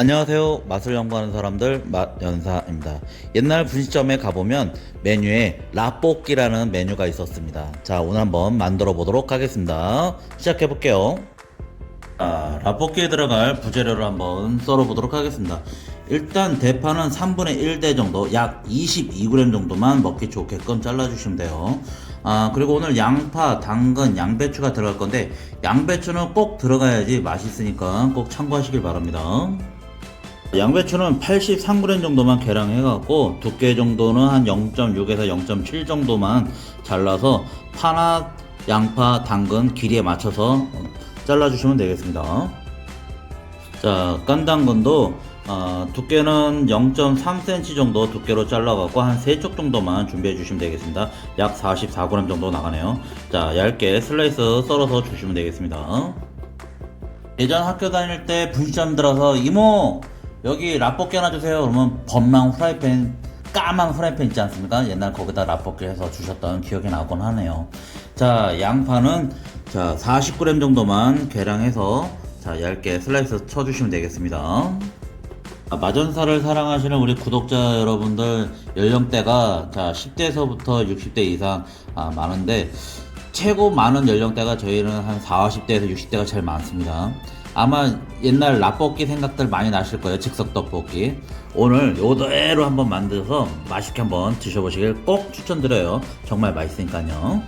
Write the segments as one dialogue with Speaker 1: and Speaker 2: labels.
Speaker 1: 안녕하세요. 맛을 연구하는 사람들 맛연사입니다. 옛날 분식점에 가보면 메뉴에 라볶이라는 메뉴가 있었습니다. 자, 오늘 한번 만들어 보도록 하겠습니다. 시작해 볼게요. 아, 라볶이에 들어갈 부재료를 한번 썰어 보도록 하겠습니다. 일단 대파는 3분의 1대 정도, 약 22g 정도만 먹기 좋게끔 잘라주시면 돼요. 아, 그리고 오늘 양파, 당근, 양배추가 들어갈 건데, 양배추는 꼭 들어가야지 맛있으니까 꼭 참고하시길 바랍니다. 양배추는 83g 정도만 계량해갖고 두께 정도는 한 0.6에서 0.7 정도만 잘라서 파나 양파, 당근 길이에 맞춰서 잘라주시면 되겠습니다. 자, 깐당근도 어, 두께는 0.3cm 정도 두께로 잘라갖고 한 3쪽 정도만 준비해 주시면 되겠습니다. 약 44g 정도 나가네요. 자, 얇게 슬라이스 썰어서 주시면 되겠습니다. 예전 학교 다닐 때 분식점 들어서 이모 여기 라볶이 하나 주세요. 그러면 범랑 후라이팬 까만 후라이팬 있지 않습니까? 옛날 거기다 라볶이 해서 주셨던 기억이 나곤 하네요. 자 양파는 자 40g 정도만 계량해서 자 얇게 슬라이스 쳐주시면 되겠습니다. 아, 마전사를 사랑하시는 우리 구독자 여러분들 연령대가 자 10대에서부터 60대 이상 아, 많은데 최고 많은 연령대가 저희는 한 40, 50대에서 60대가 제일 많습니다. 아마 옛날 라볶이 생각들 많이 나실 거예요. 즉석 떡볶이. 오늘 요대로 한번 만들어서 맛있게 한번 드셔보시길 꼭 추천드려요. 정말 맛있으니까요.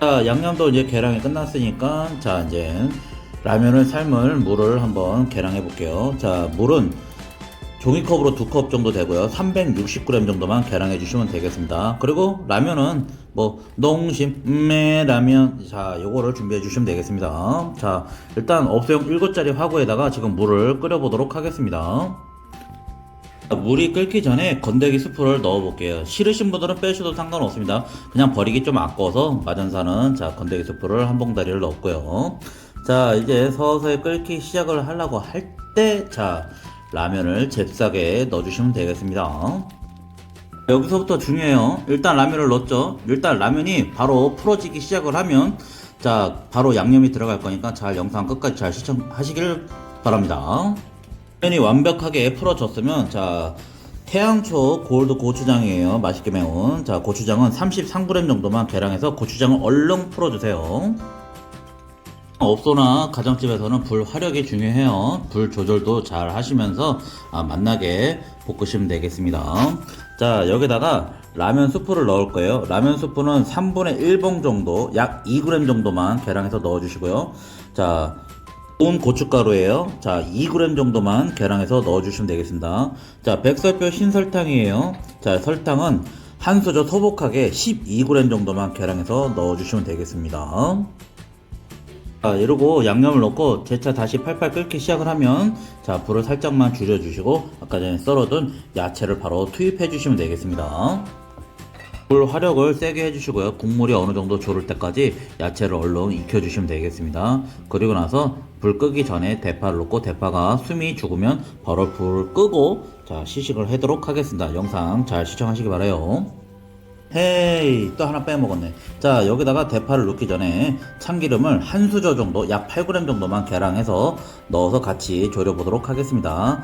Speaker 1: 자, 양념도 이제 계량이 끝났으니까 자, 이제 라면을 삶을 물을 한번 계량해 볼게요. 자, 물은 종이컵으로 두 컵 정도 되고요. 360g 정도만 계량해 주시면 되겠습니다. 그리고 라면은 뭐 농심 매 라면 자 요거를 준비해 주시면 되겠습니다. 자 일단 업소용 7짜리 화구에다가 지금 물을 끓여 보도록 하겠습니다. 물이 끓기 전에 건더기 스프를 넣어 볼게요. 싫으신 분들은 빼셔도 상관없습니다. 그냥 버리기 좀 아까워서 마전사는 자 건더기 스프를 한 봉다리를 넣었고요. 자 이제 서서히 끓기 시작을 하려고 할 때 자 라면을 잽싸게 넣어주시면 되겠습니다. 여기서부터 중요해요. 일단 라면을 넣었죠. 일단 라면이 바로 풀어지기 시작을 하면 자 바로 양념이 들어갈 거니까 잘 영상 끝까지 잘 시청하시길 바랍니다. 라면이 완벽하게 풀어졌으면 자 태양초 골드 고추장이에요. 맛있게 매운 자 고추장은 33g 정도만 계량해서 고추장을 얼른 풀어주세요. 업소나 가정집에서는 불 화력이 중요해요. 불 조절도 잘 하시면서 아, 맛나게 볶으시면 되겠습니다. 자, 여기다가 라면 수프를 넣을 거예요. 라면 수프는 3분의 1봉 정도, 약 2g 정도만 계량해서 넣어주시고요. 자, 온 고춧가루예요. 자, 2g 정도만 계량해서 넣어주시면 되겠습니다. 자, 백설뼈 신설탕이에요. 자, 설탕은 한 수저 소복하게 12g 정도만 계량해서 넣어주시면 되겠습니다. 자, 이러고 양념을 넣고 재차 다시 팔팔 끓기 시작을 하면 자 불을 살짝만 줄여주시고 아까 전에 썰어둔 야채를 바로 투입해 주시면 되겠습니다. 불 화력을 세게 해주시고요. 국물이 어느 정도 졸을 때까지 야채를 얼른 익혀주시면 되겠습니다. 그리고 나서 불 끄기 전에 대파를 넣고 대파가 숨이 죽으면 바로 불을 끄고 자 시식을 하도록 하겠습니다. 영상 잘 시청하시기 바라요. 헤이 또 하나 빼먹었네. 자 여기다가 대파를 넣기 전에 참기름을 한 수저 정도 약 8g 정도만 계량해서 넣어서 같이 졸여 보도록 하겠습니다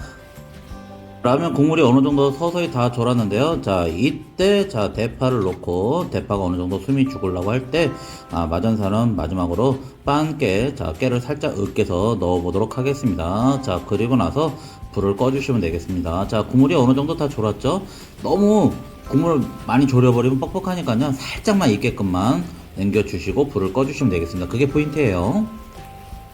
Speaker 1: 라면 국물이 어느 정도 서서히 다 졸았는데요. 자 이때 자 대파를 넣고 대파가 어느 정도 숨이 죽으려고 할 때 아, 마전사는 마지막으로 빵깨 자 깨를 살짝 으깨서 넣어 보도록 하겠습니다. 자 그리고 나서 불을 꺼 주시면 되겠습니다. 자 국물이 어느 정도 다 졸았죠? 너무 국물을 많이 졸여버리면 뻑뻑하니까요. 살짝만 익게끔만 남겨주시고 불을 꺼주시면 되겠습니다. 그게 포인트예요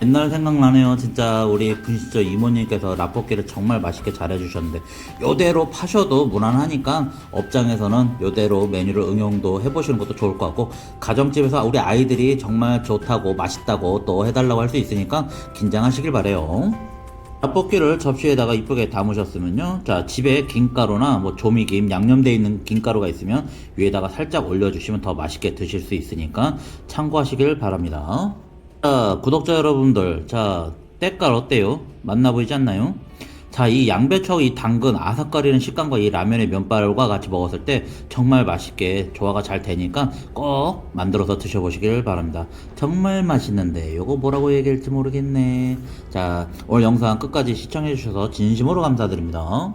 Speaker 1: 옛날 생각나네요 진짜 우리 분식저 이모님께서 라볶이를 정말 맛있게 잘 해주셨는데 요대로 파셔도 무난하니까 업장에서는 요대로 메뉴를 응용도 해보시는 것도 좋을 것 같고 가정집에서 우리 아이들이 정말 좋다고 맛있다고 또 해달라고 할 수 있으니까 긴장하시길 바래요 라볶이를 접시에다가 이쁘게 담으셨으면요. 자, 집에 김가루나 뭐 조미김, 양념되어 있는 김가루가 있으면 위에다가 살짝 올려주시면 더 맛있게 드실 수 있으니까 참고하시길 바랍니다. 자, 구독자 여러분들, 자, 때깔 어때요? 맛나 보이지 않나요? 자, 이 양배추하고 이 당근 아삭거리는 식감과 이 라면의 면발과 같이 먹었을 때 정말 맛있게 조화가 잘 되니까 꼭 만들어서 드셔보시길 바랍니다. 정말 맛있는데 요거 뭐라고 얘기할지 모르겠네. 자, 오늘 영상 끝까지 시청해주셔서 진심으로 감사드립니다.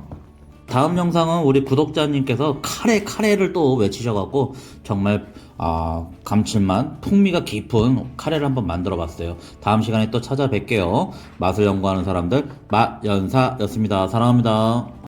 Speaker 1: 다음 영상은 우리 구독자님께서 카레 카레를 또 외치셔갖고 정말 아 감칠맛 풍미가 깊은 카레를 한번 만들어 봤어요. 다음 시간에 또 찾아뵐게요. 맛을 연구하는 사람들 맛연사였습니다. 사랑합니다